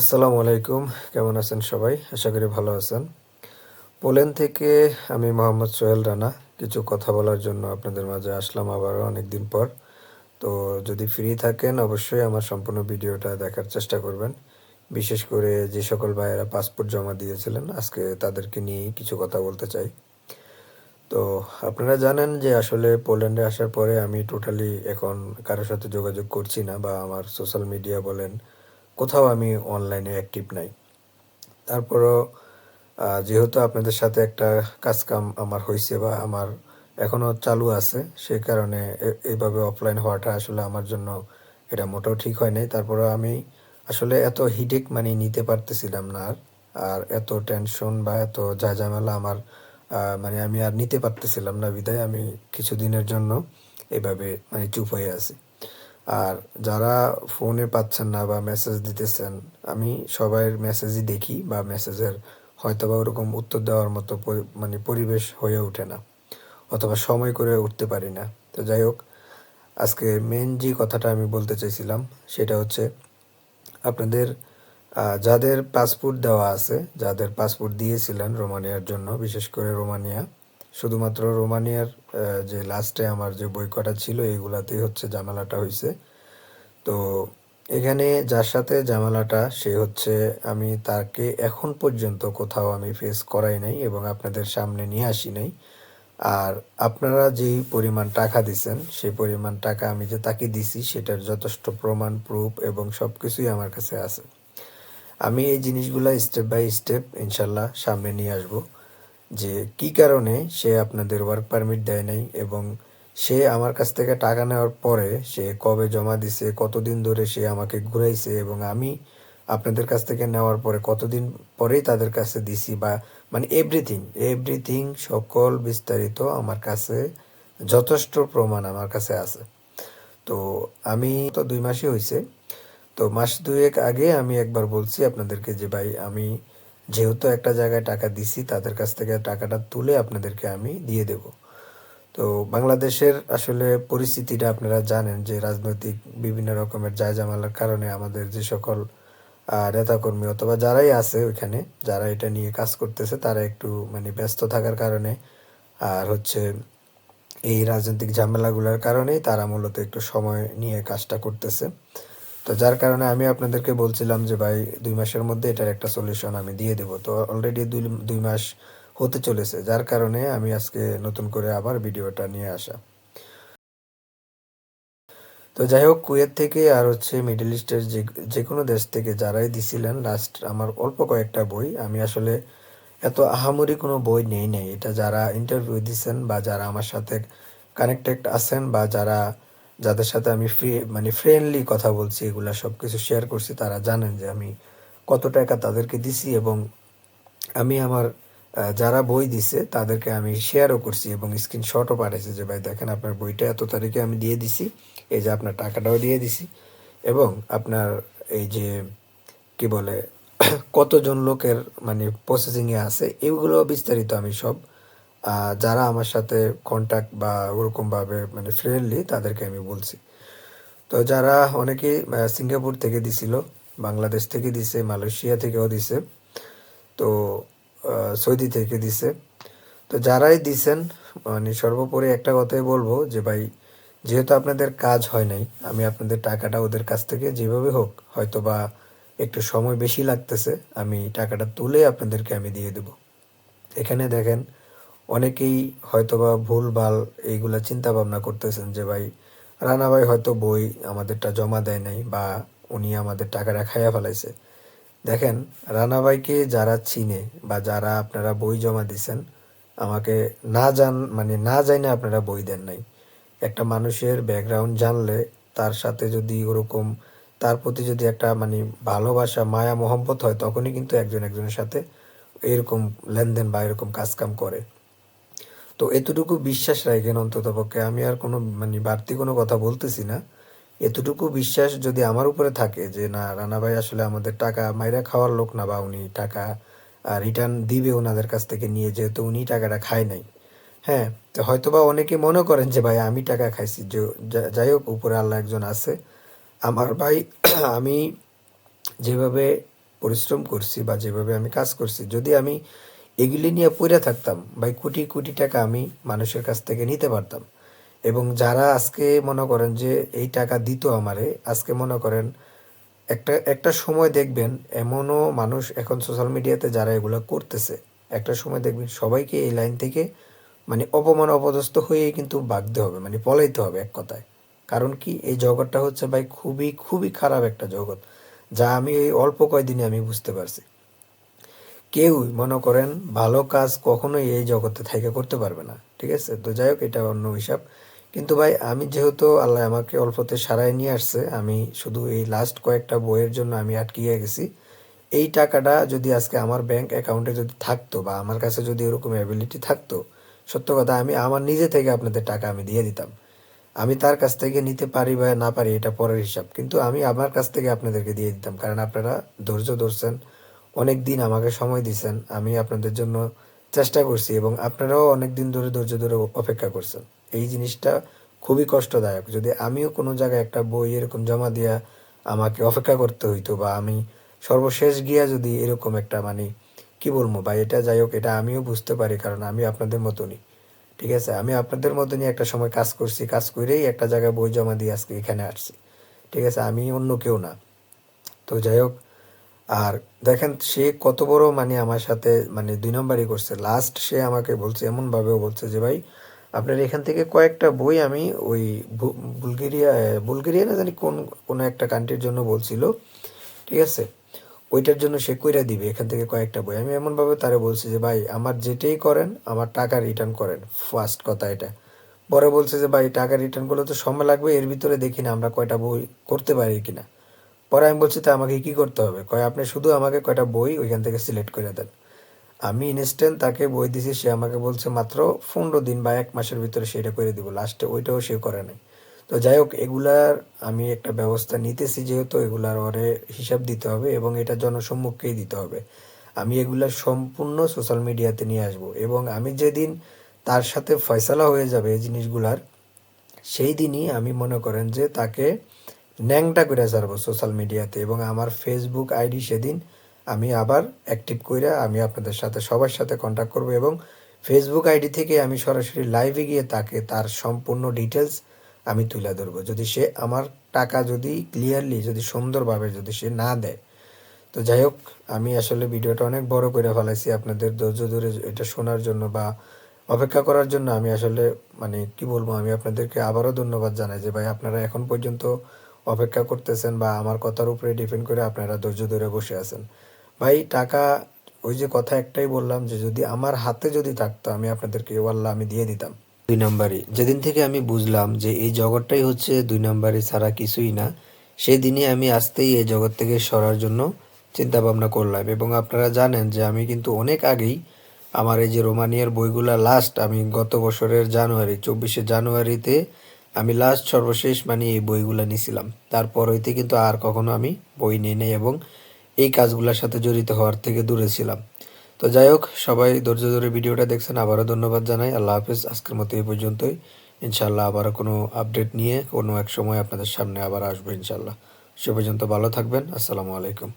আসসালামু আলাইকুম। কেমন আছেন সবাই? আশা করি ভালো আছেন। পোল্যান্ড থেকে আমি মোহাম্মদ সোহেল রানা। কিছু কথা বলার জন্য আপনাদের মাঝে আসলাম আবারও অনেক দিন পর। তো যদি ফ্রি থাকেন, অবশ্যই আমার সম্পূর্ণ ভিডিওটা দেখার চেষ্টা করবেন। বিশেষ করে যে সকল ভাইয়েরা পাসপোর্ট জমা দিয়েছিলেন, আজকে তাদেরকে নিয়ে কিছু কথা বলতে চাই। তো আপনারা জানেন যে আসলে পোল্যান্ডে আসার পরে আমি টোটালি এখন কারোর সাথে যোগাযোগ করছি না বা আমার সোশ্যাল মিডিয়া বলেন কোথাও আমি অনলাইনে অ্যাক্টিভ নাই। তারপরও যেহেতু আপনাদের সাথে একটা কাজকাম আমার হয়েছে বা আমার এখনও চালু আছে সেই কারণে এইভাবে অফলাইন হওয়াটা আসলে আমার জন্য এটা মোটেও ঠিক হয় নাই। তারপরে আমি আসলে এত হিডেক মানে নিতে পারতেছিলাম না আর আর এত টেনশন বা এত যা ঝামেলা আমার মানে আমি আর নিতে পারতেছিলাম না বিদায়। আমি কিছুদিনের জন্য এভাবে মানে চুপ হয়ে আছি। আর যারা ফোনে পাচ্ছেন না বা মেসেজ দিতেছেন, আমি সবাইয়ের মেসেজই দেখি বা মেসেজের হয়তো বা ওরকম উত্তর দেওয়ার মতো মানে পরিবেশ হয়ে ওঠে না অথবা সময় করে উঠতে পারি না। তো যাই হোক, আজকে মেন যে কথাটা আমি বলতে চাইছিলাম সেটা হচ্ছে আপনাদের যাদের পাসপোর্ট দেওয়া আছে, যাদের পাসপোর্ট দিয়েছিলেন রোমানিয়ার জন্য, বিশেষ করে রোমানিয়া শুধুমাত্র রোমানিয়ার যে লাস্টে আমার যে বই কটা ছিল, এইগুলাতেই হচ্ছে জামালাটা হয়েছে তো এখানে যার সাথে জামালাটা সে হচ্ছে আমি তাকে এখন পর্যন্ত কোথাও আমি ফেস করাই নাই এবং আপনাদের সামনে নিয়ে আসি নাই। আর আপনারা যেই পরিমাণ টাকা দিছেন, সেই পরিমাণ টাকা আমি যে তাকে দিছি, সেটার যথেষ্ট প্রমাণ প্রুফ এবং সব কিছুই আমার কাছে আছে। আমি এই জিনিসগুলো স্টেপ বাই স্টেপ ইনশাল্লাহ সামনে নিয়ে আসব। যে কি কারণে সে আপনাদের ওয়ার্ক পারমিট দেয় নাই এবং সে আমার কাছ থেকে টাকা নেওয়ার পরে সে কবে জমা দিছে, কতদিন ধরে সে আমাকে ঘুরাইছে এবং আমি আপনাদের কাছ থেকে নেওয়ার পরে কতদিন পরেই তাদের কাছে দিছি বা মানে এভরিথিং এভরিথিং সকল বিস্তারিত আমার কাছে যথেষ্ট প্রমাণ আমার কাছে আছে। তো আমি তো দুই মাসই হয়েছে তো মাস দুয়েক আগে আমি একবার বলছি আপনাদেরকে যে ভাই আমি যেহেতু একটা জায়গায় টাকা দিছি, তাদের কাছ থেকে টাকাটা তুলে আপনাদেরকে আমি দিয়ে দেব। তো বাংলাদেশের আসলে পরিস্থিতিটা আপনারা জানেন যে রাজনৈতিক বিভিন্ন রকমের জায়জামালার কারণে আমাদের যে সকল নেতাকর্মী অথবা যারাই আছে ওইখানে, যারা এটা নিয়ে কাজ করতেছে, তারা একটু মানে ব্যস্ত থাকার কারণে, আর হচ্ছে এই রাজনৈতিক ঝামেলাগুলোর কারণেই তারা মূলত একটু সময় নিয়ে কাজটা করতেছে। তো যার কারণে আমি আপনাদেরকে বলছিলাম যে, ভাই, দুই মাসের মধ্যে এটার একটা সলিউশন আমি দিয়ে দেবো। তো অলরেডি দুই দুই মাস হতে চলেছে। যার কারণে আমি আজকে নতুন করে আবার ভিডিওটা নিয়ে আসা। তো যাই হোক, কুয়েত থেকে আর হচ্ছে মিডল ইস্টের যে যে কোনো দেশ থেকে যারাই দিছিলেন লাস্ট আমার অল্প কয়েকটা বই। আমি আসলে এত আহামরি কোনো বই নেই নেই। এটা যারা ইন্টারভিউ দিচ্ছেন বা যারা আমার সাথে কানেক্টেড আছেন বা যারা যাদের সাথে আমি ফ্রি মানে ফ্রেন্ডলি কথা বলছি, এগুলা সব কিছু শেয়ার করছি, তারা জানেন যে আমি কত টাকা তাদেরকে দিছি এবং আমি আমার যারা বই দিছে, তাদেরকে আমি শেয়ারও করছি এবং স্ক্রিনশটও পাঠাইছি যে, ভাই, দেখেন আপনার বইটা এত তারিখে আমি দিয়ে দিছি, এই যে আপনার টাকাটাও দিয়ে দিছি। এবং আপনার এই যে, কি বলে, কতজন লোকের মানে প্রসেসিংয়ে আছে, এগুলো বিস্তারিত আমি সব যারা আমার সাথে কন্ট্যাক্ট বা ওরকমভাবে মানে ফ্রেন্ডলি তাদেরকে আমি বলছি। তো যারা অনেকেই সিঙ্গাপুর থেকে দিছিল, বাংলাদেশ থেকে দিছে, মালয়েশিয়া থেকেও দিছে, তো সৌদি থেকে দিছে। তো যারাই দিছেন মানে সর্বোপরি একটা কথাই বলব যে, ভাই, যেহেতু আপনাদের কাজ হয় নাই, আমি আপনাদের টাকাটা ওদের কাছ থেকে যেভাবে হোক হয়তো বা একটু সময় বেশি লাগতেছে, আমি টাকাটা তুলে আপনাদেরকে আমি দিয়ে দেবো। এখানে দেখেন অনেকেই হয়তোবা ভুল ভালো এইগুলা চিন্তা ভাবনা করতেছেন যে, ভাই রানা ভাই হয়তো বই আমাদেরটা জমা দেয় নাই বা উনি আমাদের টাকাটা খাইয়া ফেলাইছে। দেখেন রানা ভাইকে যারা চিনে বা যারা আপনারা বই জমা দিছেন, আমাকে না জান মানে না জানে আপনারা বই দেন নাই। একটা মানুষের ব্যাকগ্রাউন্ড জানলে তার সাথে যদি ওরকম, তার প্রতি যদি একটা মানে ভালোবাসা, মায়া, মহব্বত হয়, তখনই কিন্তু একজন একজনের সাথে এরকম লেনদেন বা এরকম কাজকাম করে। তো এতটুকু বিশ্বাস রাখেন অন্তত পক্ষে। আমি আর কোনো মানে বাড়তি কোনো কথা বলতেছি না। এতটুকু বিশ্বাস যদি আমার উপরে থাকে যে, না, রানা ভাই আসলে আমাদের টাকা মাইরা খাওয়ার লোক না বা উনি টাকা রিটার্ন দিবে ওনাদের কাছ থেকে নিয়ে, যেহেতু উনি টাকাটা খায় নাই। হ্যাঁ তো হয়তোবা অনেকে মনে করেন যে, ভাই, আমি টাকা খাইছি যে, যাই হোক, উপরে আল্লাহ একজন আছে। আমার ভাই, আমি যেভাবে পরিশ্রম করছি বা যেভাবে আমি কাজ করছি, যদি আমি এগুলি নিয়ে পড়ে থাকতাম। ভাই, কোটি কোটি টাকা আমি মানুষের কাছ থেকে নিতে পারতাম। এবং যারা আজকে মনে করেন যে এই টাকা দিত আমারে, আজকে মনে করেন একটা একটা সময় দেখবেন এমনও মানুষ এখন সোশ্যাল মিডিয়াতে যারা এগুলো করতেছে, একটা সময় দেখবেন সবাইকে এই লাইন থেকে মানে অপমান অপদস্থ হয়ে কিন্তু বাগতে হবে মানে পলাইতে হবে এক কথায়। কারণ কি, এই জগৎটা হচ্ছে ভাই খুবই খুবই খারাপ একটা জগৎ, যা আমি এই অল্প কয়দিনে আমি বুঝতে পারছি। কেউই মনে করেন ভালো কাজ কখনোই এই জগতে থেকে করতে পারবে না, ঠিক আছে? তো যাই হোক, এটা অন্য হিসাব। কিন্তু ভাই, আমি যেহেতু আল্লাহ আমাকে অল্পতে সারায় নিয়ে আসছে, আমি শুধু এই লাস্ট কয়েকটা বইয়ের জন্য আমি আটকিয়ে গেছি। এই টাকাটা যদি আজকে আমার ব্যাংক অ্যাকাউন্টে যদি থাকতো বা আমার কাছে যদি এরকম অ্যাবিলিটি থাকতো, সত্য কথা, আমি আমার নিজে থেকে আপনাদের টাকা আমি দিয়ে দিতাম। আমি তার কাছ থেকে নিতে পারি বা না পারি, এটা পরের হিসাব। কিন্তু আমি আমার কাছ থেকে আপনাদেরকে দিয়ে দিতাম। কারণ আপনারা ধৈর্য ধরছেন অনেক দিন আমাকে সময় দিয়েছেন আমি আপনাদের জন্য চেষ্টা করছি এবং আপনারাও অনেক দিন ধরে ধৈর্য ধরে অপেক্ষা করছেন। এই জিনিসটা খুবই কষ্টদায়ক। যদি আমিও কোনো জায়গায় একটা বই এরকম জমা দিয়া আমাকে অপেক্ষা করতে হইতো বা আমি সর্বশেষ গিয়া যদি এরকম একটা মানে কি বলব বা এটা যাই হোক, এটা আমিও বুঝতে পারি কারণ আমি আপনাদের মতনই। ঠিক আছে? আমি আপনাদের মতনই একটা সময় কাজ করছি, কাজ করেই একটা জায়গায় বই জমা দিয়ে আজকে এখানে আসছি। ঠিক আছে? আমি অন্য কেউ না। তো যাই হোক আর দেখেন, সে কত বড় মানে আমার সাথে মানে দুই নম্বরই করছে। লাস্ট সে আমাকে বলছে, এমনভাবেও বলছে যে, ভাই, আপনার এখান থেকে কয়েকটা বই আমি ওই বুলগেরিয়া বুলগেরিয়া না জানি কোন, কোনো একটা কান্ট্রির জন্য বলছিল, ঠিক আছে? ওইটার জন্য সে কইরা দিবে এখান থেকে কয়েকটা বই। আমি এমনভাবে তারে বলছি যে, ভাই, আমার যেটাই করেন, আমার টাকা রিটার্ন করেন। ফার্স্ট কথা এটা। পরে বলছে যে, ভাই, টাকা রিটার্ন করলে তো সময় লাগবে, এর ভিতরে দেখি না আমরা কয়টা বই করতে পারি কিনা। পরে আমি বলছি, তা আমাকে কি করতে হবে? কয়, আপনি শুধু আমাকে কয়টা বই ওইখান থেকে সিলেক্ট করে দেন। আমি ইনস্ট্যান্ট তাকে বই দিছি, সে আমাকে বলছে, মাত্র পনেরো দিন বা এক মাসের ভিতরে সেটা করে দিব লাস্টে ওইটাও সে করে নাই। তো যাই হোক, এগুলার আমি একটা ব্যবস্থা নিতেছি যেহেতু, এগুলার ওরে হিসাব দিতে হবে এবং এটা জনসম্মুখেই দিতে হবে। আমি এগুলা সম্পূর্ণ সোশ্যাল মিডিয়াতে নিয়ে আসব এবং আমি যেদিন তার সাথে ফয়সালা হয়ে যাবে এই জিনিসগুলার, সেই দিনই আমি মনে করেন যে তাকে ন্যাংটা করে ছাড়বো সোশ্যাল মিডিয়াতে এবং আমার ফেসবুক আইডি সেদিন আমি আবার অ্যাক্টিভ করে আমি আপনাদের সাথে, সবার সাথে কন্ট্যাক্ট করব এবং ফেসবুক আইডি থেকে আমি সরাসরি লাইভে গিয়ে তাকে, তার সম্পূর্ণ ডিটেলস আমি তুলে ধরবো। যদি সে আমার টাকা যদি ক্লিয়ারলি যদি সুন্দরভাবে যদি সে না দেয়, তো যাই হোক, আমি আসলে ভিডিওটা অনেক বড় করে ফেলাইছি আপনাদের ধৈর্য ধরে এটা শোনার জন্য বা অপেক্ষা করার জন্য আমি আসলে মানে কি বলব, আমি আপনাদেরকে আবারও ধন্যবাদ জানাই যে ভাই আপনারা এখন পর্যন্ত অপেক্ষা করতেছেন বা আমার কথার উপরে ডিপেন্ড করে আপনারা ধৈর্য ধরে বসে আছেন। ভাই, টাকা, ওই যে কথা একটাই বললাম যে যদি আমার হাতে যদি থাকতো, আমি আপনাদেরকে ওয়াল্লাহ আমি দিয়ে দিতাম। দুই নাম্বারই, যেদিন থেকে আমি বুঝলাম যে এই জগৎটাই হচ্ছে দুই নাম্বারই ছাড়া কিছুই না, সেদিনই আমি আসতেই এই জগৎ থেকে সরার জন্য চিন্তা ভাবনা করলাম এবং আপনারা জানেন যে আমি কিন্তু অনেক আগেই আমার এই যে রোমানিয়ার বইগুলা লাস্ট আমি গত বছরের জানুয়ারি, চব্বিশে জানুয়ারিতে আমি লাস্ট সর্বশেষ মানে এই বইগুলো নিয়েছিলাম তারপর হইতে কিন্তু আর কখনো আমি বই নিই নাই এবং এই কাজগুলোর সাথে জড়িত হওয়ার থেকে দূরে ছিলাম। তো যাই হোক, সবাই ধৈর্য ধরে ভিডিওটা দেখছেন, আবারও ধন্যবাদ জানাই। আল্লাহ হাফেজ। আজকের মতো এই পর্যন্তই। ইনশাল্লাহ আবারও কোনো আপডেট নিয়ে কোনো এক সময় আপনাদের সামনে আবার আসব ইনশাল্লাহ সে পর্যন্ত ভালো থাকবেন। আসসালামু আলাইকুম।